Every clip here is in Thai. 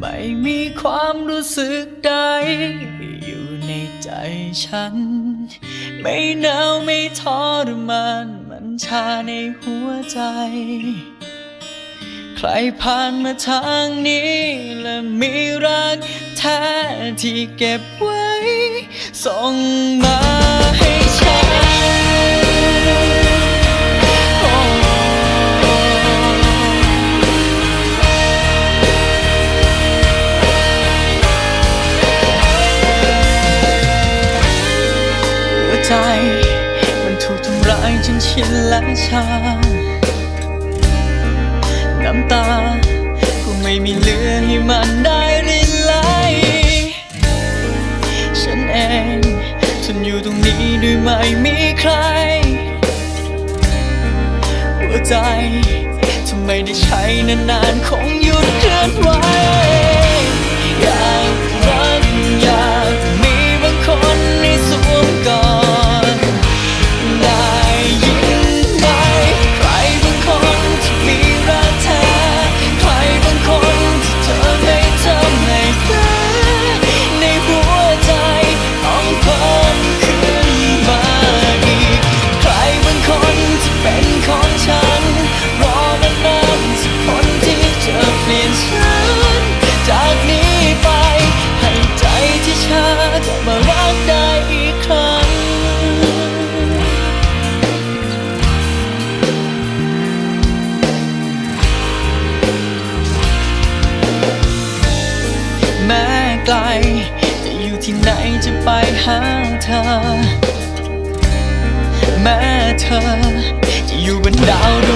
ไม่มีความรู้สึกใด อยู่ในใจฉัน ไม่หนาวไม่ทรมานมันชาในหัวใจ ใครผ่านมาทางนี้และมีรักแท้ที่เก็บไว้ส่งมา ใจ มันถูกทำร้ายจนชินและชา น้ำตา ก็ไม่มีเหลือให้มันได้รินไหล ฉันเองทนอยู่ตรงนี้ด้วยไม่มีใคร หัวใจ ทำไมได้ใช้นานๆคงหยุด กล จะอยู่ที่ไหนจะไปหาเธอ แม้เธอจะอยู่บนดาว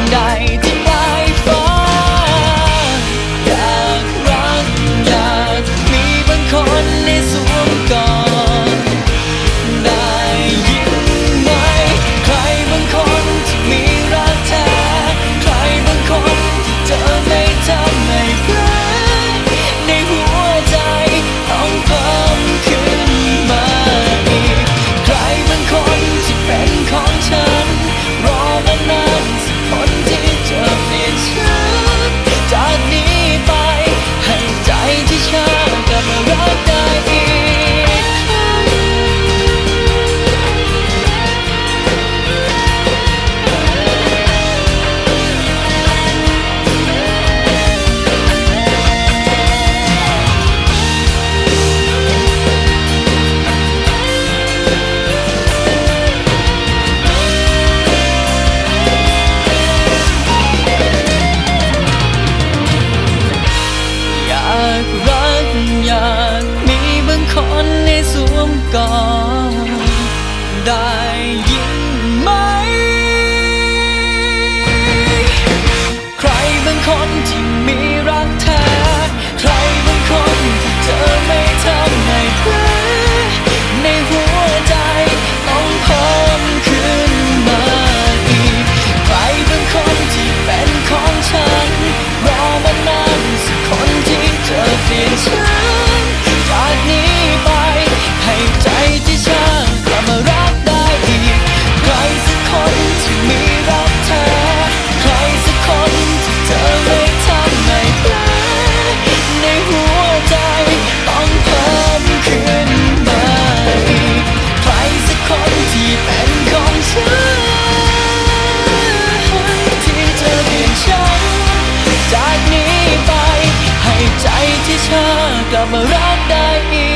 คนที่มี เธกลับมารักได้อีก